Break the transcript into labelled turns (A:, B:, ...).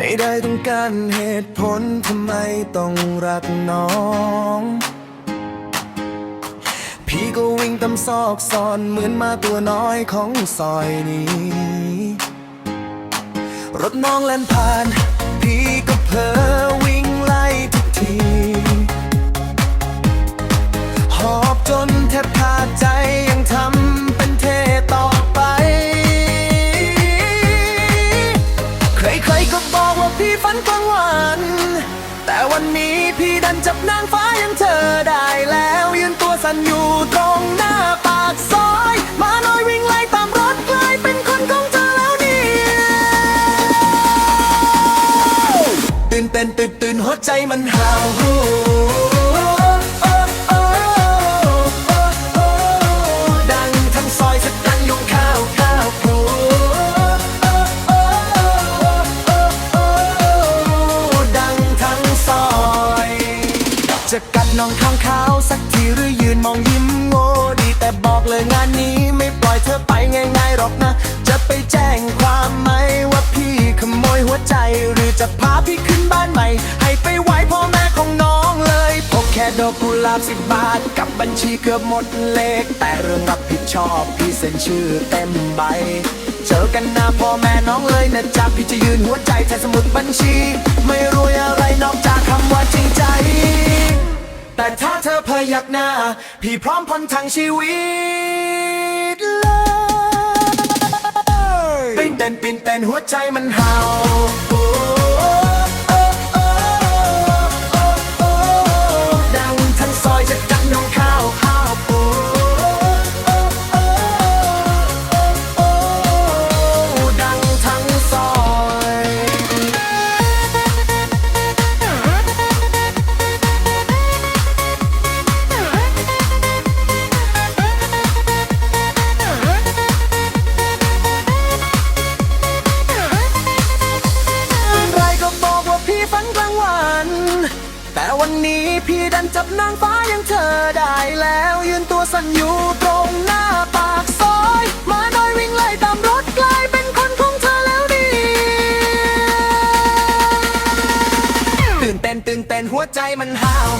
A: ไม่ได้ต้องการเหตุผลทำไมต้องรักน้อง พี่ก็วิ่งตามซอกซอนเหมือนมาตัวน้อยของซอยนี้ รถน้องแล่นผ่าน พี่ก็เพลอ บอกว่าพี่ฝันกลางวัน แต่วันนี้พี่ดันจับนางฟ้าอยังเธอได้แล้ว ยืนตัวสั่นอยู่ตรงหน้าปากซอย มาน้อยวิ่งไล่ตามรถกลายเป็นคนของเธอแล้วเนี่ยตื่นเต้นตื่นตื่นหัวใจมันห่าวรู้ จะกัดน้องข้างขาวสักทีหรือยืนมองยิ้มโง่ดีแต่บอกเลยงานนี้ไม่ปล่อยเธอไปง่ายๆหรอกนะ จะไปแจ้งความไหมว่าพี่ขโมยหัวใจ หรือจะพาพี่ขึ้นบ้านใหม่ ให้ไปไหวพ่อแม่ของน้องเลยพกแค่ดอกกุหลาบสิบบาท กับบัญชีเกือบหมดเลข แต่เรื่องรับผิดชอบพี่เซ็นชื่อเต็มใบเจอกันหน้าพ่อแม่น้องเลยนะจ๊ะพี่จะยืนหัวใจแทนสมุดบัญชีไม่ ยักหน้า พี่พร้อมพันทั้งชีวิตเลยปิ้นเต้นปิ้นเต้นหัวใจมันเห่า วันนี้พี่ดันจับนางฟ้าอยังเธอได้แล้ว ยืนตัวสั่นอยู่ตรงหน้าปากซอยมาน้อยวิ่งไล่ตามรถกลายเป็นคนของเธอแล้วนี่ตื่นเต้นตื่นเต้นหัวใจมันห้าว